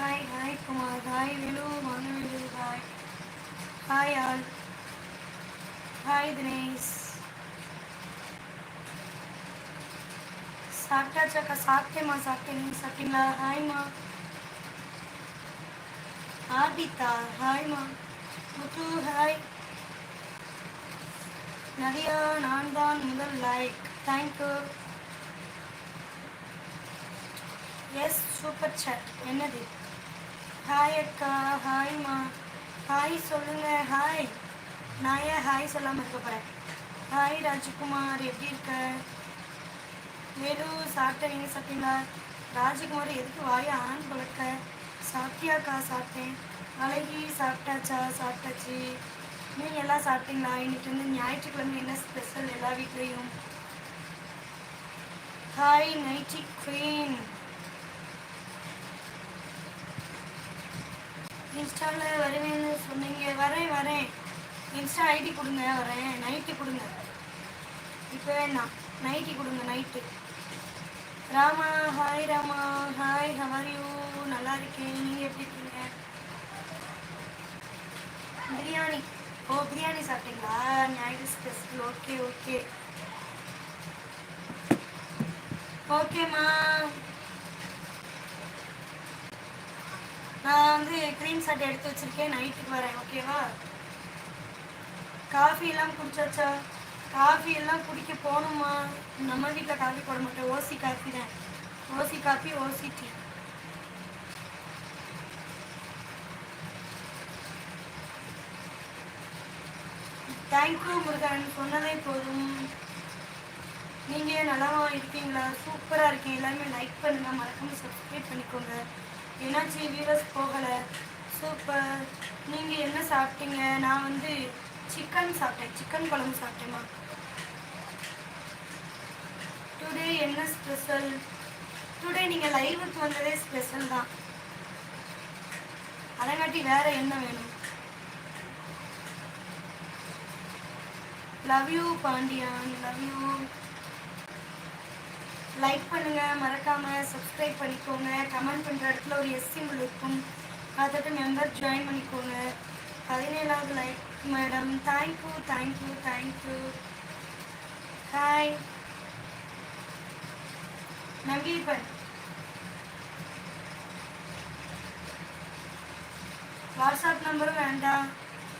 Hi hi Kumar hi Velu Manu hi hi all hi Dinesh சாப்பிட்டாச்சாக்கா சாப்பிட்டேம்மா சாப்பிட்டேன் நீங்கள் சாப்பிட்டீங்களா ஹாய்மா ஆபிதா ஹாய்மா முத்து ஹாய் நதியா நான் தான் முதல் like thank you yes super chat என்னது ஹாய் அக்கா. ஹாய்மா ஹாய் சொல்லுங்க. ஹாய் நான் ஏன் ஹாய் சொல்லாமல் இருக்க போகிறேன் ஹாய் ராஜ்குமார். எப்படி இருக்க? வேலு சாப்பிட்டேன். நீங்கள் சாப்பிட்டீங்களா? ராஜ்குமார் எதுக்கு வாயை ஆண் பழக்க சாப்பிட்டியாக்கா சாப்பிட்டேன். அழகி சாப்பிட்டாச்சா? சாப்பிட்டாச்சு. நீங்கள் எல்லாம் சாப்பிட்டீங்களா? இன்னைக்கு வந்து ஞாயிற்றுக்கிழமை என்ன ஸ்பெஷல் எல்லா வீட்லேயும்? ஹாய் நைட்டி குவீன் இன்ஸ்டாவில் வருவேன்னு சொன்னீங்க. வரேன் வரேன். இன்ஸ்டா ஐடி கொடுங்க வரேன். நைட்டு கொடுங்க. இப்போ வேணாம் நைட்டி கொடுங்க night Rama hi Rama. Hi how are you நல்லா இருக்கேன். நீங்கள் எப்படி இருக்கீங்க? பிரியாணி. ஓ பிரியாணி சாப்பிட்டீங்களா? ஞாயிறு ஸ்பெஷல் ஓகே ஓகே ஓகேம்மா நான் வந்து க்ரீன் சட்டை எடுத்து வச்சிருக்கேன் நைட்டுக்கு வரேன் ஓகேவா காஃபி எல்லாம் குடிச்சாச்சா? காஃபி எல்லாம் குடிக்க போகணுமா? நம்ம வீட்டில் காஃபி போட மாட்டோம் ஓசி காஃபி தான். OC coffee OC tea thank you Murugan. சொன்னதே போதும். நீங்கள் நல்லாவா இருக்கீங்களா? சூப்பராக இருக்கீங்க எல்லாருமே லைக் பண்ணுங்கள் மறக்காமல் சப்ஸ்கிரைப் பண்ணிக்கோங்க. என்னாச்சு வீவர்ஸ் போகலை. சூப்பர் நீங்கள் என்ன சாப்பிட்டீங்க? நான் வந்து சிக்கன் சாப்பிட்டேன். சிக்கன் குழம்பு சாப்பிட்டேம்மா டுடே என்ன ஸ்பெஷல் டுடே நீங்கள் லைவுக்கு வந்ததே ஸ்பெஷல் தான். அதங்காட்டி வேற என்ன வேணும்? Love you Pandian love you like பண்ணுங்க மறக்காம சப்ஸ்கிரைப் பண்ணிக்கோங்க. கமெண்ட் பண்ற இடத்துல ஒரு எஸ் சிம்பிள் இருக்கும். பார்த்துட்டு மெம்பர் ஜாயின் பண்ணிக்கோங்க. பதினேழாவது like madam thank you thank you thank you hi நம்பீபன் WhatsApp நம்பரும் வேண்டாம்.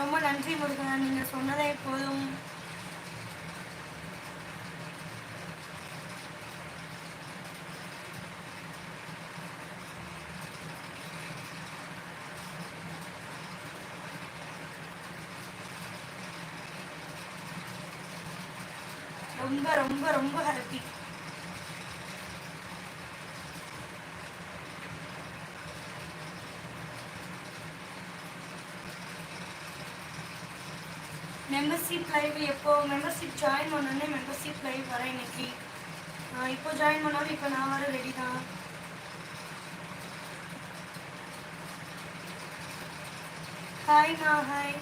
ரொம்ப நன்றி முருகன் நீங்கள் சொன்னதே போதும். ரொம்ப ரொம்ப ரொம்ப ஹாப்பி மெம்பர்ஷிப் லைவ் எப்போ? மெம்பர்ஷிப் ஜாயின் பண்ணோடனே மெம்பர்ஷிப் லைவ் வரேன் இன்னைக்கு. ஆஹ் இப்போ ஜாயின் பண்ணாலும் இப்போ நான் வர ரெடி தான். நா ஹாய்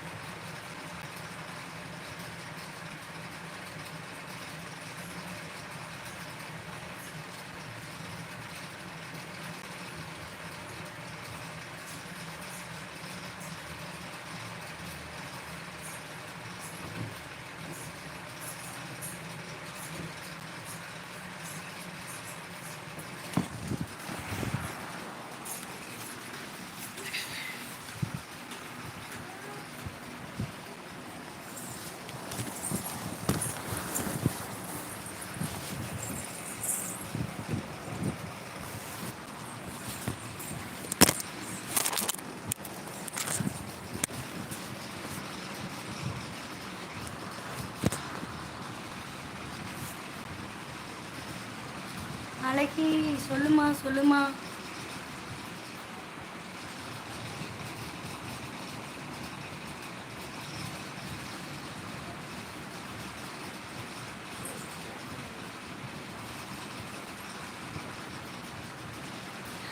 அழகி சொல்லுமா சொல்லுமா.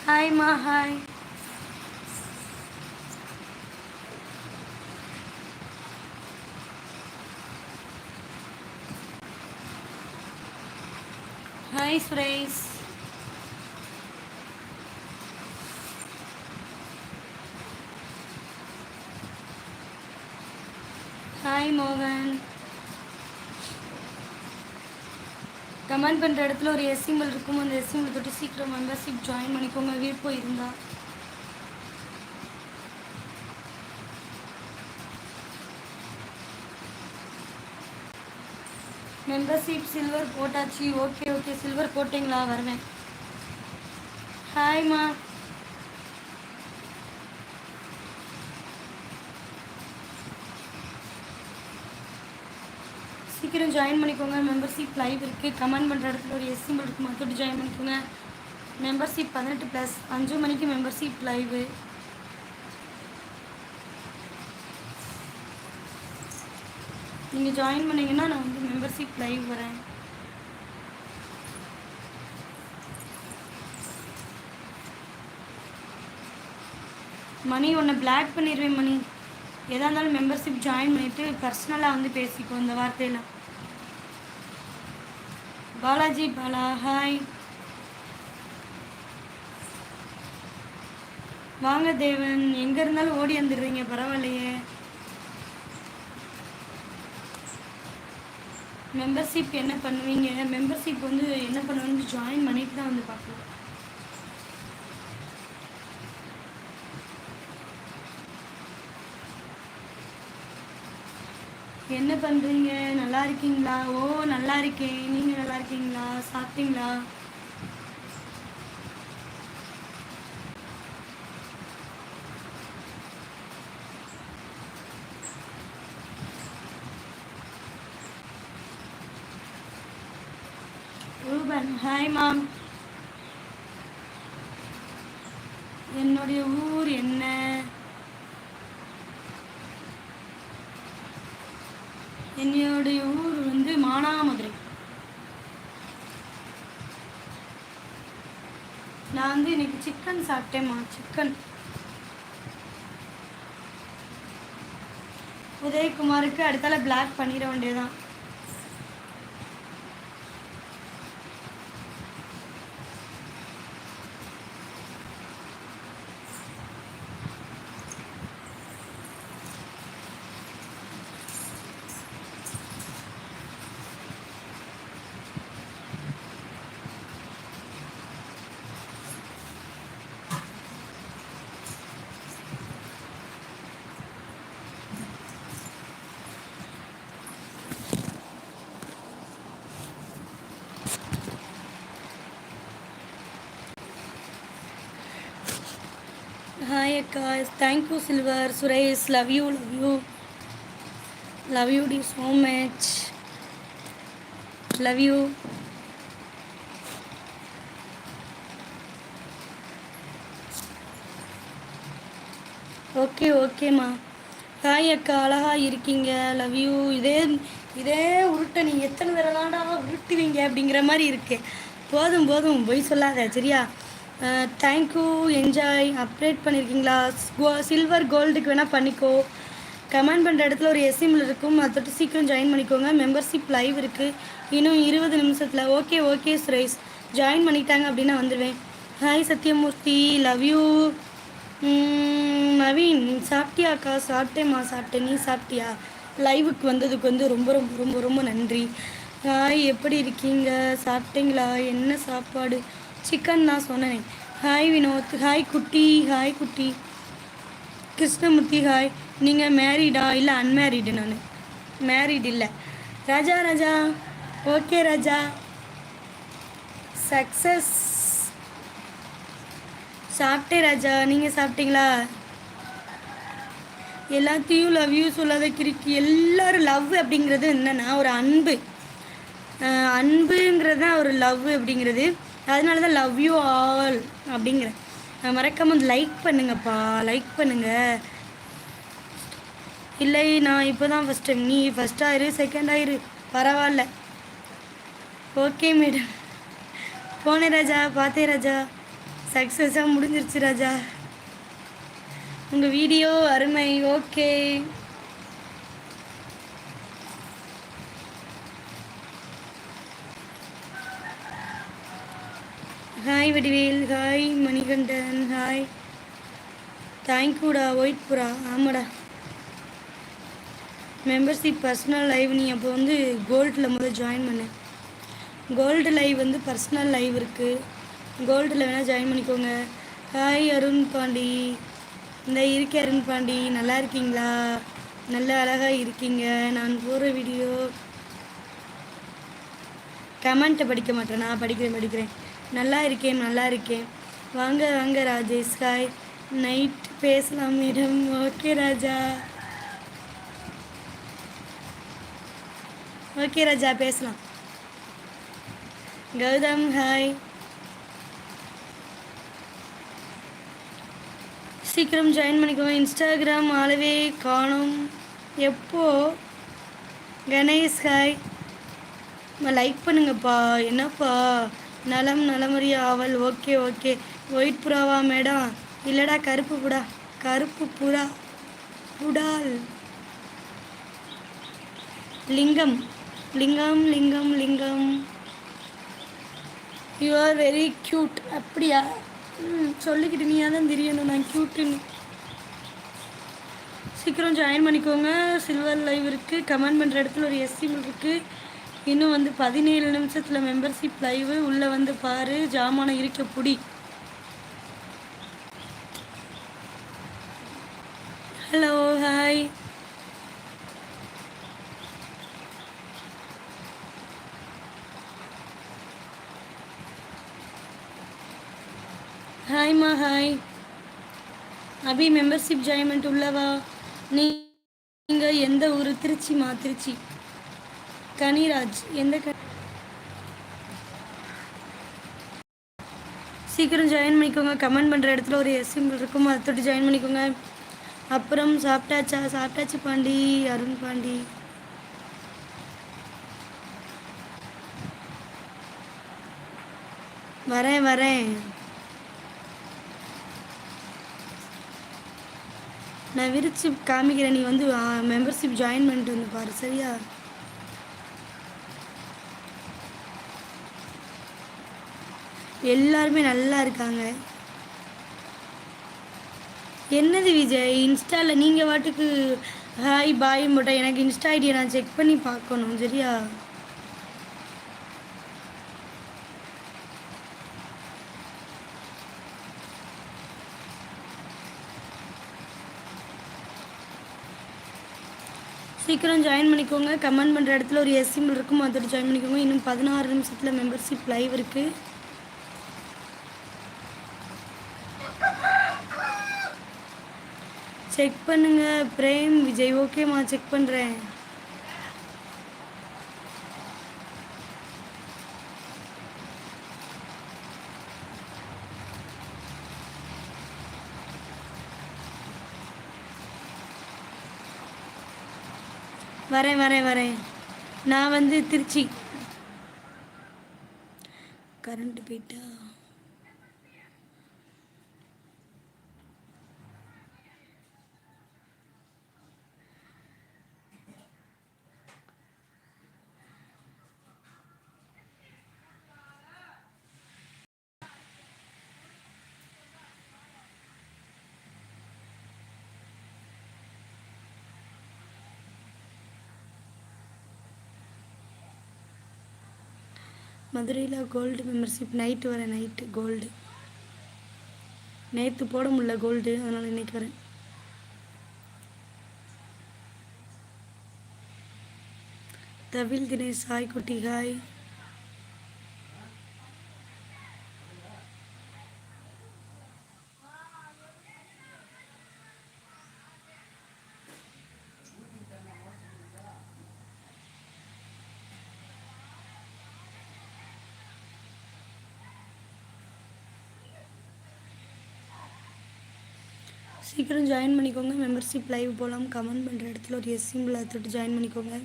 ஹாய்மா ஹாய் ஹாய் சுரேஷ் மோகன் கமெண்ட் பண்ணுற இடத்துல ஒரு எஸ் இருக்கும். அந்த எஸ் தொட்டு சீக்கிரம் மெம்பர்ஷிப் ஜாயின் பண்ணிக்கோங்க. விருப்பம் இருந்தால் மெம்பர்ஷிப் சில்வர் போட்டாச்சு. ஓகே ஓகே சில்வர் போட்டிங்களா? வருவேன். ஹாய்மா சீக்கிரம் ஜாயின் பண்ணிக்கோங்க. மெம்பர்ஷிப் லைவ் இருக்குது கமெண்ட் பண்ணுற இடத்துல ஒரு எஸ் சிம்பிள் இருக்குது மட்டும் ஜாயின் பண்ணிக்கோங்க. மெம்பர்ஷிப் பதினெட்டு ப்ளஸ் அஞ்சு மணிக்கு மெம்பர்ஷிப் லைவு நீங்கள் ஜாயின் பண்ணிங்கன்னா நான் வந்து மெம்பர்ஷிப் லைவ் வரேன். மணி ஒன்று பிளாக் பண்ணிடுவேன் மணி. எதாக இருந்தாலும் மெம்பர்ஷிப் ஜாயின் பண்ணிவிட்டு பர்சனலாக வந்து பேசிக்கோ இந்த வார்த்தையில் பாலாஜி பாலா ஹாய். வாங்க தேவன் எங்கே இருந்தாலும் ஓடி வந்துடுறீங்க பரவாயில்லையே. மெம்பர்ஷிப் என்ன பண்ணுவீங்க? மெம்பர்ஷிப் வந்து என்ன பண்ணுவீங்க ஜாயின் பண்ணிட்டு தான் வந்து பார்க்கலாம் என்ன பண்ணுறீங்க நல்லா இருக்கீங்களா? ஓ நல்லா இருக்கேன். நீங்கள் நல்லா இருக்கீங்களா? சாப்பிட்டீங்களா? ரூபன் ஹாய் மாம் என்னுடைய ஊர் என்ன என்னுடைய ஊர் வந்து மானாமதுரை நான் வந்து இன்னைக்கு சிக்கன் சாப்பிட்டேம்மா சிக்கன் உதயகுமாருக்கு அடுத்தால பிளாக் பண்ணிட வேண்டியதான் guys thank you silver Suresh love you love you love you D so much love you okay ஓகேம்மா ஹாய் அக்கா. அழகா இருக்கீங்க. லவ் யூ இதே இதே உருட்டை நீங்கள் எத்தனை தடவைலாண்டா உருட்டுவீங்க அப்படிங்கிற மாதிரி இருக்கு. போதும் போதும். பொய் சொல்லாத சரியா? தேங்க்யூ என்ஜாய் அப்டேட் பண்ணியிருக்கீங்களா கோ சில்வர் கோல்டுக்கு வேணால் பண்ணிக்கோ. கமெண்ட் பண்ணுற இடத்துல ஒரு எஸ்எம்ல இருக்கும். அதை தொட்டு சீக்கிரம் ஜாயின் பண்ணிக்கோங்க. மெம்பர்ஷிப் லைவ் இருக்குது இன்னும் இருபது நிமிஷத்தில். ஓகே ஓகே சுரேஷ் ஜாயின் பண்ணிட்டாங்க அப்படின்னா வந்துடுவேன். Hi Sathyamoorthy. Love you Naveen சாப்பிட்டியாக்கா? சாப்பிட்டேம்மா சாப்பிட்டேன். நீ சாப்பிட்டியா? லைவுக்கு வந்ததுக்கு வந்து ரொம்ப ரொம்ப ரொம்ப ரொம்ப நன்றி. ஹாய் எப்படி இருக்கீங்க? சாப்பிட்டீங்களா? என்ன சாப்பாடு? சிக்கன் நான் சொன்னேன். ஹாய் வினோத் ஹாய் குட்டி ஹாய் குட்டி. கிருஷ்ணமூர்த்தி ஹாய் நீங்கள் மேரீடா இல்லை அன்மேரீடு நான்? மேரீடு இல்லை. ராஜா ராஜா. ஓகே ராஜா. சக்ஸஸ் சாப்பிட்டேன் ராஜா. நீங்கள் சாப்பிட்டீங்களா? எல்லாத்தையும் லவ் யூ சொல்லாத கிறுக்கி. எல்லோரும் லவ் அப்படிங்கிறது என்னன்னா ஒரு அன்பு. அன்புங்கிறது தான் ஒரு லவ் அப்படிங்கிறது. அதனால தான் லவ் யூ ஆல் அப்படிங்கிறேன் மறக்காமல் வந்து லைக் பண்ணுங்கப்பா லைக் பண்ணுங்க. இல்லை நான் இப்போ தான் ஃபஸ்ட் டைம் நீ ஃபஸ்ட் ஆயிரு செகண்ட் ஆயிரு. பரவாயில்ல. ஓகே மேடம் போனேன் ராஜா பார்த்தேன் ராஜா. சக்ஸஸாக முடிஞ்சிருச்சு ராஜா. உங்கள் வீடியோ அருமை. Okay hi Vadivel hi Manikandan hi தேங்க்யூடா white புறா ஆமாடா மெம்பர்ஷிப் பர்சனல் லைவ் நீ அப்போ வந்து கோல்டில் முதல் ஜாயின் பண்ணு. கோல்டு லைவ் வந்து பர்சனல் லைவ் இருக்குது கோல்டில் வேணால் ஜாயின் பண்ணிக்கோங்க. ஹாய் அருண் பாண்டி இந்த இருக்கே அருண் பாண்டி நல்லா இருக்கீங்களா? நல்ல அழகாக இருக்கீங்க. நான் போகிற வீடியோ கமெண்ட்டை படிக்க மாட்டேன். நான் படிக்கிறேன் படிக்கிறேன். நல்லா இருக்கேன் நல்லா இருக்கேன் வாங்க வாங்க ராஜேஷ் ஹாய் நைட் பேசலாம் madam. Okay Raja. Okay Raja பேசலாம். கௌதம் ஹாய் சீக்கிரம் ஜாயின் பண்ணிக்கோங்க. இன்ஸ்டாகிராம் ஆளவே காணும். எப்போ? கணேஷ் ஹாய் லைக் பண்ணுங்கப்பா. என்னப்பா? நலம் நலமறிய ஆவல். Okay okay. ஒயிட் புறாவா மேடம் இல்லைடா கருப்பு புடா. கருப்பு புறா புடால். லிங்கம். லிங்கம் லிங்கம் லிங்கம். யூ ஆர் வெரி க்யூட் அப்படியா? ம் சொல்லிக்கிட்டு நீ தான் தெரியணும். நான் க்யூட்டுன்னு சீக்கிரம் ஜாயின் பண்ணிக்கோங்க. சில்வர் லைவ் இருக்குது கமெண்ட் பண்ணுற இடத்துல ஒரு எஸ்சிமல் இருக்குது இன்னும் வந்து பதினேழு நிமிஷத்தில் மெம்பர்ஷிப் லைவு உள்ளே வந்து பாரு ஜாமானம் இருக்க புடி. ஹலோ ஹாய் ஹாய்மா ஹாய் அபி மெம்பர்ஷிப் ஜாயின்மெண்ட் உள்ளவா? நீங்கள் எந்த ஊர்? திருச்சிமா திருச்சி. கனிராஜ் எந்த சீக்கிரம் ஜாயின் பண்ணிக்கோங்க. கமெண்ட் பண்ணுற இடத்துல ஒரு எஸ் சிம்பிள் இருக்கும். அதை தொட்டு ஜாயின் பண்ணிக்கோங்க. அப்புறம் சாப்பிட்டாச்சா? சாப்பிட்டாச்சு பாண்டி. அருண் பாண்டி. வரேன் வரேன். நான் விரிச்சு காமிக்கிறேன். நீ வந்து மெம்பர்ஷிப் ஜாயின் பண்ணிட்டு வந்து பாரு. சரியா? எல்லாருமே நல்லா இருக்காங்க. என்னது விஜய்? இன்ஸ்டாவில் நீங்கள் வாட்டுக்கு ஹாய் பாய் போட்டேன் எனக்கு இன்ஸ்டா ஐடியை நான் செக் பண்ணி பார்க்கணும் சரியா? சீக்கிரம் ஜாயின் பண்ணிக்கோங்க. கமெண்ட் பண்ணுற இடத்துல ஒரு எஸ் சிம்பிள் இருக்கும்? அதோட ஜாயின் பண்ணிக்கோங்க. இன்னும் பதினாறு நிமிஷத்தில் மெம்பர்ஷிப் லைவ் இருக்குது செக் பண்ணுங்க. பிரேம் விஜய் ஓகேம்மா செக் பண்ணுறேன் வரேன் வரேன் வரேன். நான் வந்து திருச்சி. கரண்ட் போயிட்டா? மதுரையில் கோல்டு மெம்பர்ஷிப் நைட்டு வரேன் நைட்டு கோல்டு நேற்று போட முடியல கோல்டு அதனால் இன்னைக்கு வரேன். தவில் தினேஷ் ஹாய் குட்டி ஹாய் சீக்கிரம் ஜாயின் பண்ணிக்கோங்க. மெம்பர்ஷிப் லைவ் போகலாம் கமெண்ட் பண்ணுற இடத்துல ஒரு எஸ் சிம்பிள் தொட்டு ஜாயின் பண்ணிக்கோங்க.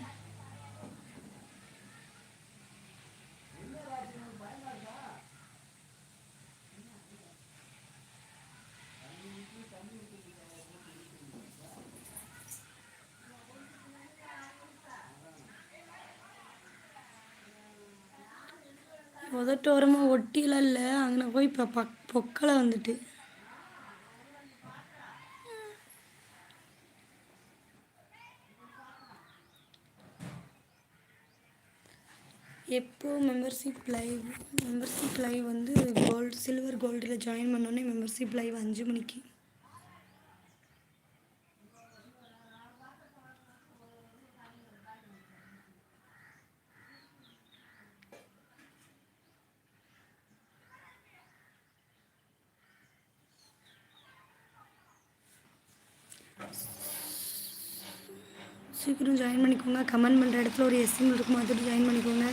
உதட்டோரமாக ஒட்டியெல்லாம் இல்லை. அங்கே போய் இப்போ பக் பொக்கலை வந்துட்டு. எப்போ மெம்பர்ஷிப் லைவ் மெம்பர்ஷிப் லைவ் வந்து கோல்டு சில்வர் கோல்டில் ஜாயின் பண்ணோன்னே மெம்பர்ஷிப் லைவ் அஞ்சு மணிக்கு. சீக்கிரம் ஜாயின் பண்ணிக்கோங்க. கமெண்ட் பண்ணுற இடத்துல ஒரு எஸ்எம் இருக்கும்? அது ஜாயின் பண்ணிக்கோங்க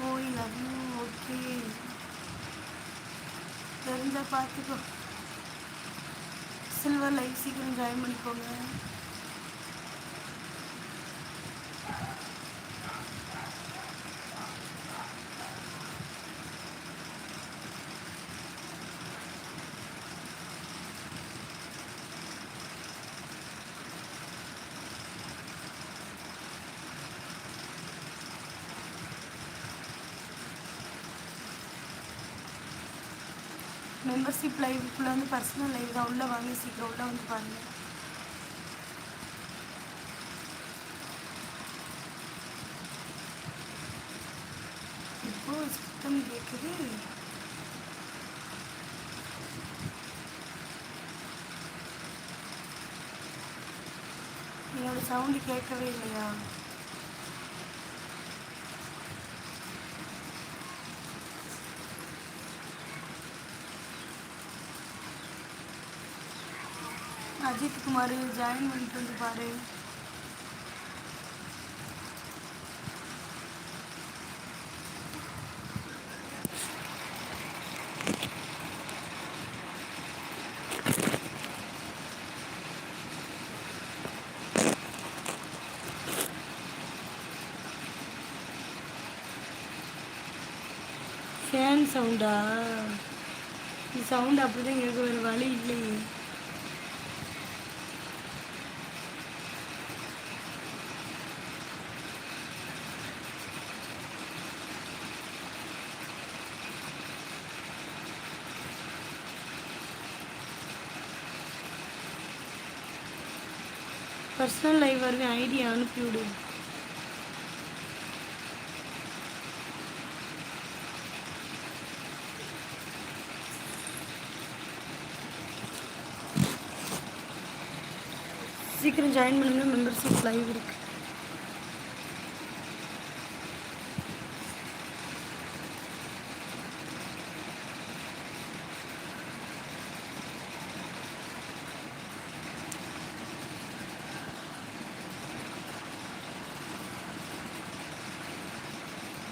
ஓ லவ் யூ ஓகே தெரிஞ்சா பார்த்துக்கோ சில்வர் லைஃப் சீக்கிரம் ஜாயின் பண்ணிக்கோங்க. லைவ் லைவுக்குள்ளே வந்து பர்சனல் லைவ் தான். உள்ளே வாங்க சீக்கிரம் உள்ளே வந்து பாருங்கள் இப்போது சுத்தம் கேட்குது என்னோடய சவுண்டு கேட்கவே இல்லையா? குமார் ஜாயின் பண்ணிட்டு வந்து பாரு ஃபேன் சவுண்டா இந்த சவுண்ட் அப்படி தான் கேட்க வேறு வழி இல்லையே. பர்சனல் லைவ் வருவேன் ஐடி அனுப்பிவிடு சீக்கிரம் ஜாயின் பண்ணுங்க மெம்பர்ஷிப் லைவ் இருக்கு.